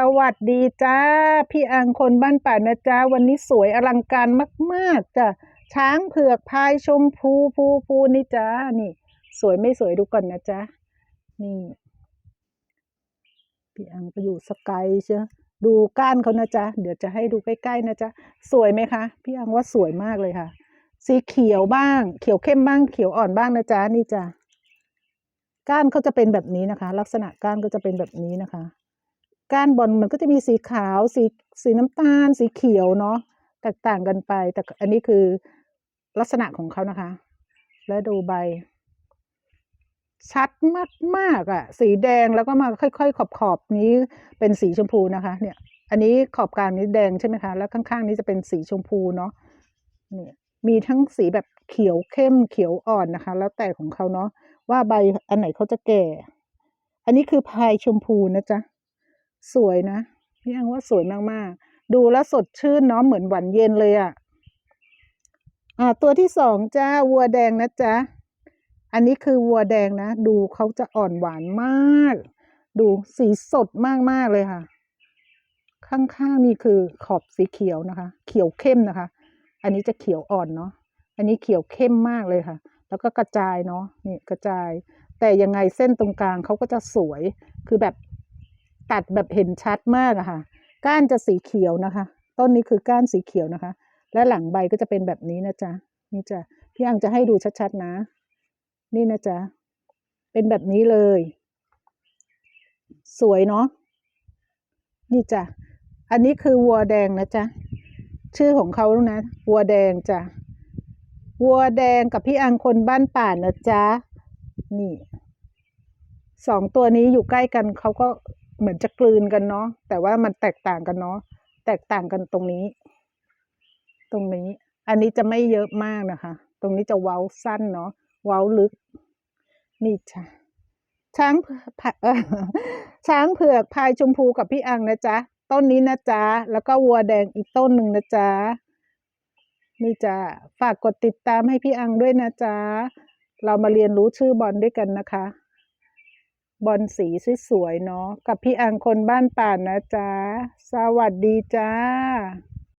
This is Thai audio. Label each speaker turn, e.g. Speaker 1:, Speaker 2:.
Speaker 1: สวัสดีจ้า พี่อังคนบ้านป่านะจ้าวันนี้สวยอลังการมากๆจ้ะช้างเผือกพายชมพูพูพูนี่จ้านี่ สวยไม่สวยดูก่อนนะจ๊ะนี่พี่อังไปอยู่สกายเชียวดูก้านเขานะจ๊ะเดี๋ยวจะให้ดูใกล้ๆนะจ๊ะสวยไหมคะพี่อังว่าสวยมากเลยค่ะ สีเขียวบ้าง เขียวเข้มบ้างเขียวอ่อนบ้างนะจ๊ะนี่จ้ะก้านเขาจะเป็นแบบนี้นะคะ ลักษณะก้านก็จะเป็นแบบนี้นะคะ ก้านบอลมันก็จะมีสีขาว สีสีน้ำตาล สีเขียวเนาะแตกต่างกันไป แต่อันนี้คือลักษณะของเขานะคะ แล้วดูใบ ชัดมากมากอะสีแดงแล้วก็มาค่อยๆ ขอบขอบนี้เป็นสีชมพูนะคะ เนี่ย อันนี้ขอบกลางนี้แดงใช่ไหมคะ แล้วข้างๆ นี้จะเป็นสีชมพูเนาะเนี่ยมีทั้งสีแบบเขียวเข้มเขียวอ่อนนะคะ แล้วแต่ของเขาเนาะว่าใบอันไหนเขาจะแก่ อันนี้คือพายชมพูนะจ๊ะ สวยนะพี่อังว่าสวยมากๆ ดูแล้วสดชื่นเนาะเหมือนหวานเย็นเลยอะ่ะอ่าตัวที่สองจ้าวัวแดงนะจ๊ะอันนี้คือวัวแดงนะ ดูเขาจะอ่อนหวานมาก ดูสีสดมากๆเลยค่ะ ข้างๆนี่คือขอบสีเขียวนะคะ เขียวเข้มนะคะ อันนี้จะเขียวอ่อนเนาะอันนี้เขียวเข้มมากเลยค่ะ แล้วก็กระจายเนาะนี่กระจาย แต่ยังไงเส้นตรงกลางเขาก็จะสวยคือแบบ ตัดแบบเห็นชัดมากอะค่ะ ก้านจะสีเขียวนะคะ ต้นนี้คือก้านสีเขียวนะคะ และหลังใบก็จะเป็นแบบนี้นะจ๊ะนี่จ้ะพี่อังจะให้ดูชัดๆนะ นี่นะจ๊ะเป็นแบบนี้เลย สวยเนาะนี่จ้ะอันนี้คือวัวแดงนะจ๊ะชื่อของเขานะวัวแดงจ้ะวัวแดงกับพี่อังคนบ้านป่านะจ๊ะนี่สองตัวนี้อยู่ใกล้กันเขาก็ เหมือนจะกลืนกันเนาะแต่ว่ามันแตกต่างกันเนาะแตกต่างกันตรงนี้ ตรงนี้ อันนี้จะไม่เยอะมากนะคะ ตรงนี้จะเว้าสั้นเนาะเว้าลึก นี่จ้ะช้างเผือกพะเอ่อช้างเผือกพายชมพูกับพี่อังนะจ๊ะต้นนี้นะจ๊ะแล้วก็วัวแดงอีกต้นหนึ่งนะจ๊ะนี่จ้ะฝากกดติดตามให้พี่อังด้วยนะจ๊ะเรามาเรียนรู้ชื่อบอลด้วยกันนะคะ บอลสีสวยๆเนาะกับพี่อังคนบ้านป่านนะจ๊ะ สวัสดีจ้า